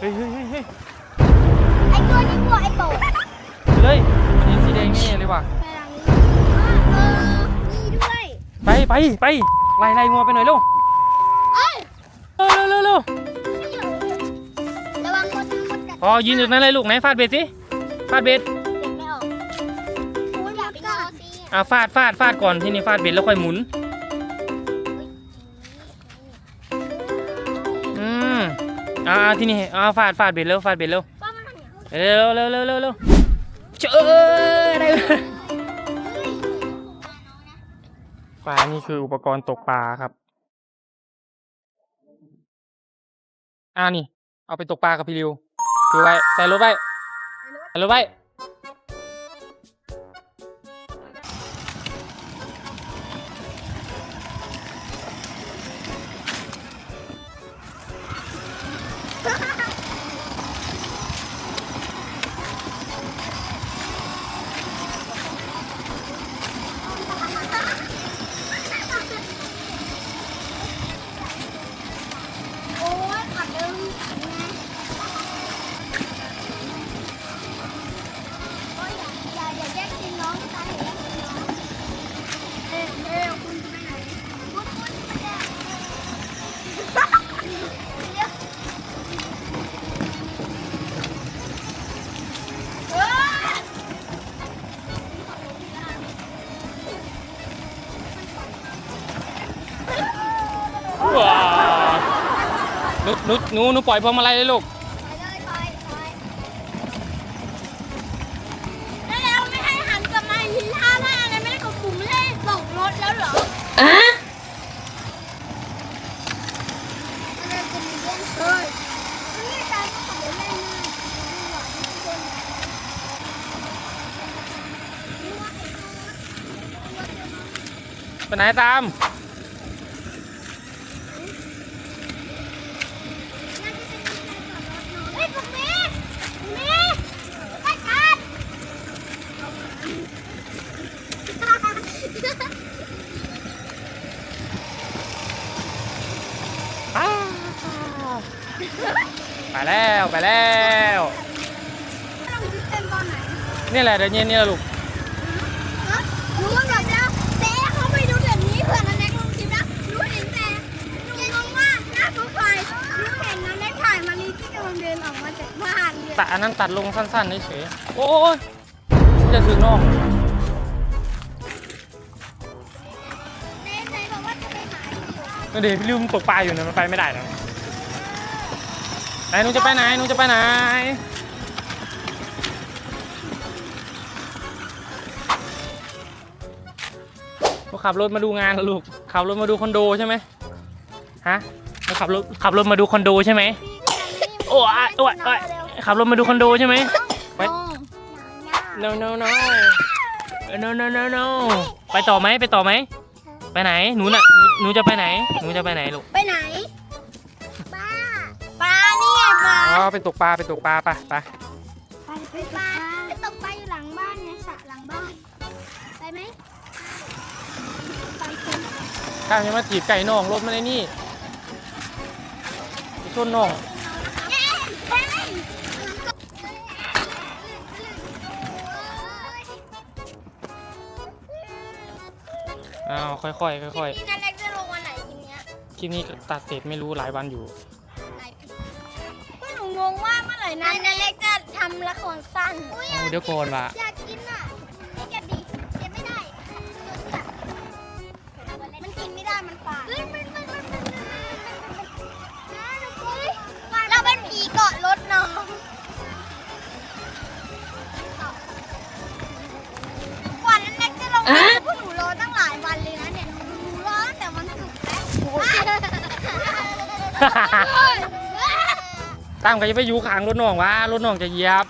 เฮ้ยเฮ้ยเฮ้ยเฮ้ยไอ้ตัวนี้วัวไอ้โตไปเลยเห็นสีแดงนี่เลยว่ะไปหลังนี้เออนี่ด้วยไปไปไปไล่ไล่งัวไปหน่อยเร็วเอ้ยเร็วเร็วเร็วเร็วระวังคนคนกัดพอยืนอยู่นั้นเลยลูกไหนฟาดเบ็ดสิฟาดเบ็ดเด็กไม่ออกโอ้ยอยากกัดอ่าฟาดฟาดฟาดก่อนที่นี่ฟาดเบ็ดแล้วค่อยหมุน อ่าที่นี่อ่าฟาดฟาดเบ็ดเร็วฟาดเบ็ดเร็วป้ามันทำอย่างนี้เร็วเร็วเร็วเร็วเร็วเจ้าได้ปลานี่คืออุปกรณ์ตกปลาครับ อ่านี่ เอาไปตกปลากับพี่ริวถือไว้ใส่รถไว้ใส่รถไว้ นูหนูหนูหนูปล่อยพวงมาลัยเลยลูก ไปเลยไปไปแล้วแล้วไม่ให้หันกลับมาหินท่าหน้าเลยไม่ได้กดปุ่มไม่ได้ตกรถแล้วเหรออะอะไรจะมีเรื่องเฮ้ยนี่ตาก็ขับรถเล่นนะดูหวานทุกคนนี่ว่าไอ้ตัวตัวเดียวนะไปไหนตาม เฮ้ยผมมีมีไปกัน อ้าว ไปแล้วไปแล้วเราจะเต็มตอนไหนนี่แหละเดี๋ยวเย็นนี่แหละลูกฮะหนูก็อยากจะเต้เขาไปดูแบบนี้เผื่อนันแน็กลงคลิปนะหนูเห็นแต่หนูงงว่าหน้าโปรไฟล์หนูเห็นนันแน็กถ่ายมาลีที่กำลังเดินออกมาจากบ้านเนี่ย แต่อันนั้นตัดลงสั้นๆเฉยๆโอ้ยจะถึงน้อง ก็เดี๋ยวพี่ลืมตกปลาอยู่เนี่ยมันไปไม่ได้นะไหนหนูจะไปไหนหนูจะไปไหนลูกขับรถมาดูงานเหรอลูกขับรถมาดูคอนโดใช่ไหมฮะลูกขับรถขับรถมาดูคอนโดใช่ไหมโอ้ยโอ้ยโอ้ยขับรถมาดูคอนโดใช่ไหม ไป no no no no no no no ไปต่อไหมไปต่อไหม ไปไหน หนูน่ะหนูหนูจะไปไหน หนูจะไปไหนลูกไปไหนปลาปลานี่ไงปลาอ๋อไปตกปลาไปตกปลาไปไปไปไปปลาไปตกปลาอยู่หลังบ้านไงสระหลังบ้านไปไหมไปเถอะข้ามจะมาถีบไก่น่องรถมาในนี่ไปชนน่อง อ้าวค่อยๆค่อยนี่นันเล็กจะลงวันไหนทีเนี้ยๆคลิปนี้ตัดเสร็จไม่รู้หลายวันอยู่ก็หนูงงว่าเมื่อไหร่นันนันเล็กจะทำละครสั้นเอาเดี๋ยวก่อนว่ะอยากกินอะนี่แกดิเก็บไม่ได้มันกินไม่ได้มันฝาดเรา ตามก็จะไปอยู่ข้างรถน่องวะรถน่องจะเหยียบ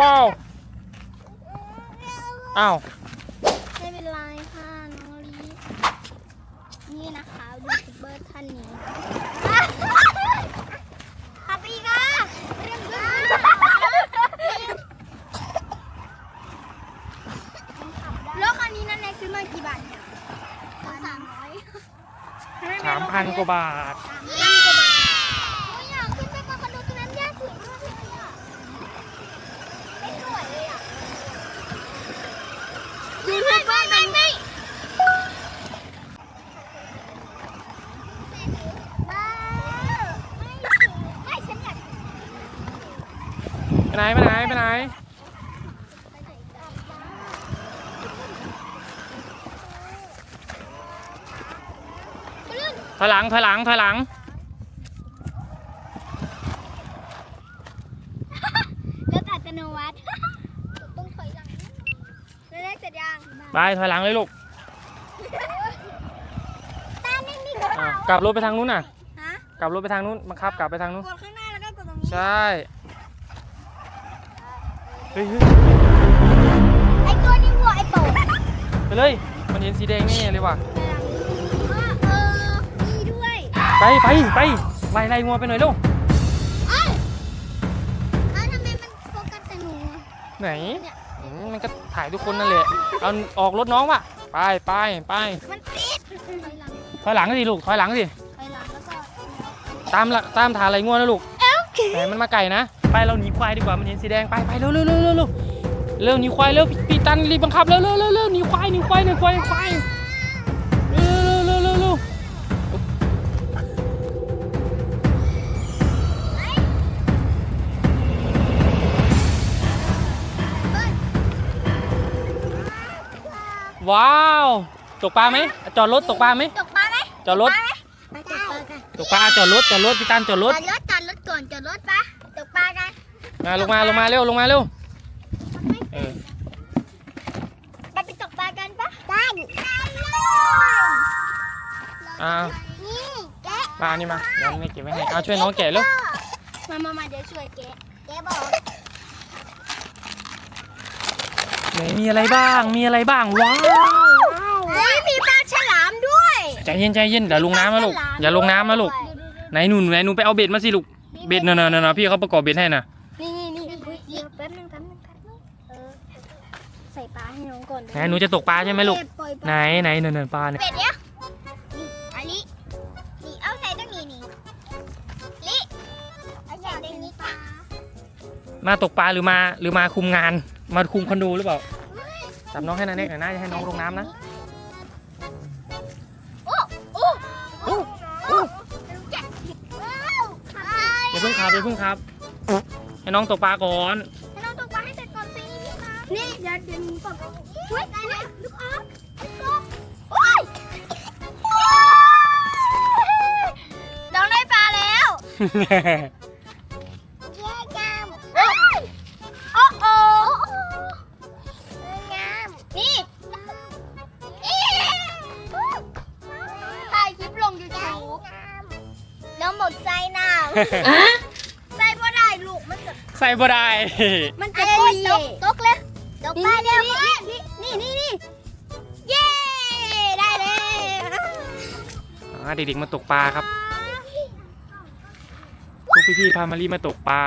ว้าวว้าวอ้าว ไม่เป็นไรค่ะน้องลีนี่นะคะยูทูบเบอร์ท่านนี้ขับอีกอะเรียบร้อยรถคันนี้นั่นเองซื้อมากี่บาทเนี่ยสามร้อย สามพันกว่าบาท สามพันกว่าบาทโอ้ยอยากขึ้นไปกับคอนโดตรงนั้นย่าสวยมากเลยอะไม่สวยเลยอะยูทูบเบอร์ไม่ไม่บ้าไม่ฉันอยาก ไปไหนไปไหนไปไหนถอยหลังถอยหลังถอยหลังแล้วอัตโนมัติต้องถอยหลังแล้วได้เสร็จยังไปถอยหลังเลยลูกตาไม่มีกระอะเป๋ากลับรถไปทางนู้นน่ะฮะกลับรถไปทางนู้นบังคับกลับไปทางนู้น กดข้างหน้าแล้วก็กดตรงนี้ ใช่เฮ้ยเฮ้ยไอตัวนี้หัวไอโป่งไปเลย มันเห็นสีแดงแน่เลยว่ะเออมีด้วยไปไปไปไล่ไล่งัวไปหน่อยลูกเอ้ยเอ้าทำไมมันโฟกัสแต่หนูอะไหนอืมมันก็ถ่ายทุกคนนั่นแหละเอาออกรถน้องว่ะไปไปไปมันติดถอยหลังถอยหลังสิลูกถอยหลังสิถอยหลังแล้วก็ตามละตามถ่ายไรงัวนะลูกเอ้าแต่มันมาไก่นะไปเราหนีควายดีกว่ามันเห็นสีแดงไปไปเร็วเร็วเร็วเร็วเร็วเร็วหนีควายเร็วพี่ปีตันรีบบังคับเร็วเร็วเร็วเร็วหนีควายหนีควายหนีควายหนีควายเร็วเร็วเร็วเร็วเร็วว้าวตกปลาไหมจอดรถตกปลาไหมตกปลาไหมจอดรถไปตกปลากันตกปลาจอดรถจอดรถพี่ตันจอดรถจอดรถจอดรถก่อนจอดรถปะตก ปลากันมาลงมาลงมาเร็วลงมาเร็วเออไปไปตกปลากันปะได้ได้เลยอ่านี่แกะปลานี่มาเดี๋ยวไม่เก็บไว้ให้เอาช่วยน้องแกะเร็วมามามาเดี๋ยวช่วยแกะแกะบอกไหนมีอะไรบ้างมีอะไรบ้างว้าวเฮ้ยมีปลาฉลามด้วยใจเย็นใจเย็นอย่าลงน้ำนะลูกอย่าลงน้ำนะลูกไหนหนูไหนหนูไปเอาเบ็ดมาสิลูก เบ็ดน่ะน่ะน่ะน่ะพี่เขาประกอบเบ็ดให้น่ะนี่นี่นี่เดี๋ยวแป๊บนึงแป๊บนึงแป๊บนึงเออใส่ปลาให้น้องก่อนไหนหนูจะตกปลาใช่ไหมลูก ปล่อยปไหนลาไหนเนินๆปลาเนี่ยเป็ดเนี่ยนี่อันนี้นี่เอาใส่ตรงนี้นี่ลิเอาใส่ตรงนี้ปลามาตกปลาหรือมาหรือมาคุมงาน มาคุมคอนโดหรือเปล่าจับน้องให้นาเน็กหน่อยนะอย่าให้น้องลงน้ำนะ อย่าเพิ่งขับอย่าเพิ่งขับ ให้น้องตกปลาก่อน ให้น้องตกปลาให้เสร็จก่อนสิพี่คะนี่เดี๋ยวเดี๋ยวหนูตกเฮ้ยได้แล้วลูกออฟลูกออฟโอ้ยน้องได้ปลาแล้วเย้งามโอ้ยโอ้โอ้งามนี่ถ่ายคลิปลงยูทูบแล้วหมดใจหนาวใจบ่ได้ลูกมันจะ ใส่บ่ได้ มันจะตกตกเลยตกปลาเนี่ยนี่นี่นี่นี่เย้ได้เลยอ่าเด็กๆมาตกปลาครับพวกพี่ๆพามารีมาตกปลา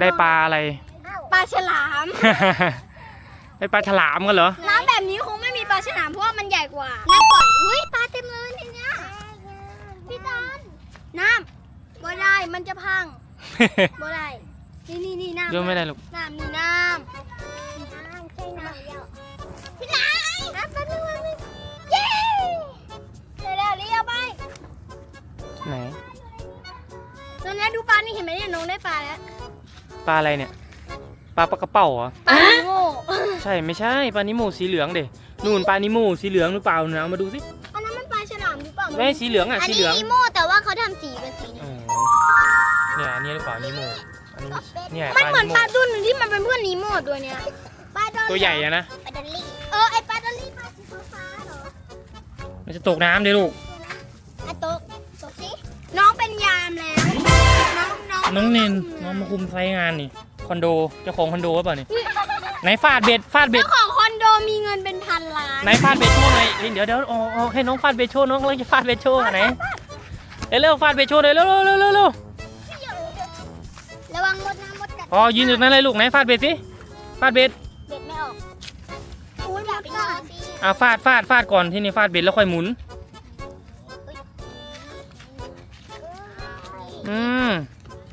ได้ปลาอะไร ปลาฉลาม ได้ปลาฉลามกันเหรอ น้ำแบบนี้คงไม่มีปลาฉลามเพราะว่ามันใหญ่กว่า น้ำปล่อยอุ้ยปลาเต็มเลยในเนี้ยพี่ตานน้ำบ่ได้มันจะพัง บ่ได้นี่นี่นี่น้ำโยนไม่ได้ลูก น้ำนี่น้ำน้ำใช่น้ำเดียวพี่นายน้ำแป๊บนึงแป๊บนึงเย้เดี๋ยวเดี๋ยวเรียวไปไหน ตอนนี้ดูปลานี่เห็นไหมเนี่ยน้องได้ปลาแล้วปลาอะไรเนี่ย ปลาปลากระเป๋าเหรอ ปลาโง่ใช่ไม่ใช่ปลานิโมสีเหลืองเด็นู่นปลานิโมสีเหลืองหรือเปล่าเนี่ยเอามาดูสิอันนั้นมันปลาฉลามหรือเปล่าไม่ใช่สีเหลืองอะอันสีนี้เหลืองนีโม่ นี่ยอันนี้หรือเปล่านิโมอันนี้เนี่ยมันปลาเหมือนนิโมปลาตัวหนึ่งที่มันเป็นเพื่อนนีโม่ตัวเนี้ยปลาดอลตัวใหญ่อะนะ ปลาดอลลี่เออไอปลาดอลลี่ปลาสีฟ้าๆเหรอมันจะตกน้ำเลยลูก อะตกตกสิน้องเป็นยามแล้ว น้องน้องน้องเนนน้องมาคุมไซต์งานนี่ คอนโด เจ้าของคอนโดหรือเปล่านี่ไหนฟาดเบ็ด ฟาดเบ็ด เจ้าของคอนโดมีเงินเป็นพันล้านไหนฟาดเบ็ดโชว์หน่อยเอ้ยเดี๋ยวเดี๋ยวอ๋ออ๋อให้น้องฟาดเบ็ดโชว์น้องกำลังจะฟาดเบ็ดโชว์อะไหนเร็วเร็วฟาดเบ็ดโชว์หน่อยเร็วเร็วเร็วเร็วเร็วระวังม ดนะมดกัดพอยืนอยู่นั้นเลยลูกไหนฟาดเบ็ดสิฟาดเบ็ดเด็ดไม่ออกอุ้ยมดกัดอ่าฟาดฟาดฟาดก่อนที่นี่ฟาดเบ็ดแล้วค่อยหมุน อืม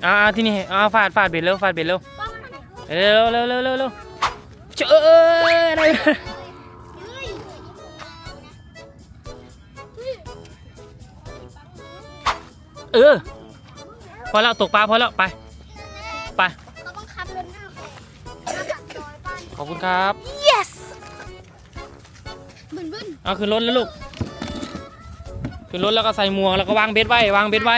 อ่าอ่าที่นี่อ่าฟาดฟาดเบ็ดเร็วฟาดเบ็ดเร็วเร็วเร็วเร็วเร็วเร็วเจ้าเอ้ยอะไรเออพอแล้วตกปลาพอแล้วไปไป ขอบคุณครับ yes บึ้นบึ้นเอาขึ้นรถแล้วลูก ขึ้นรถแล้วก็ใส่หมวกแล้วก็วางเบ็ดไว้ วางเบ็ดไว้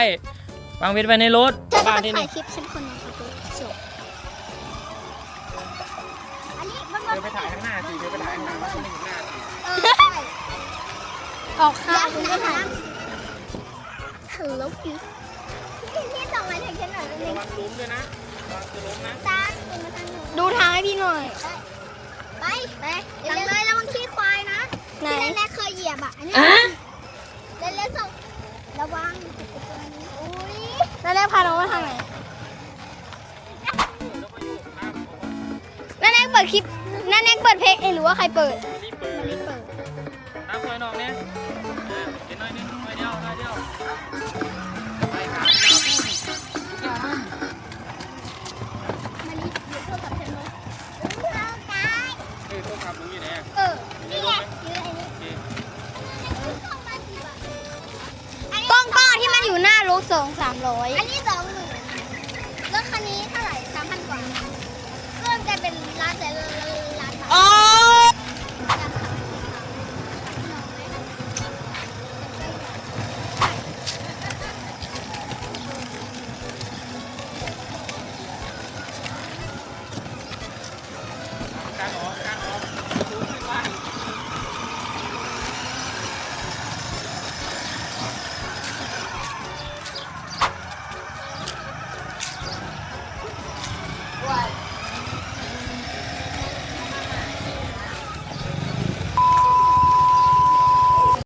วางเบ็ดไว้ในรถเธอจะบ้านไปที่ถ่านี่ยคลิปฉันคนหนึงค่ะจบอันนี้มันเธอไปถ่ายข้างหน้าสิเธอไปถ่ายข้างหลังแล้วก็ไม่เห็นหน้าสิเออออกข้างคุณก็ถ่ายฮัลโหลพี่พี่ส่งมาถึงฉันหน่อยนิดนึระงวังล้มด้วยนะ ระวังจะล้มนะตาดูทางให้พี่หน่อย ไปไปเร็วเลยระวังขี้ควายนะไหน ที่แรกเคยเหยียบอะอันนี้เร็วเร็วส่งระวังอุ้ยแล้วแรกพาน้องมาทางไหนนั่นแรกเปิดคลิปนั่นแรกเปิดเพลงเองหรือว่าใครเปิด รีบเปิมาลิดเปิด ตามซอยนอกเนี่ย สองสามร้อยอันนี้สองหมื่ล้วคันนี้เท่าไหร่สามพันกว่าเริ่มจะเป็นร้านแสนล้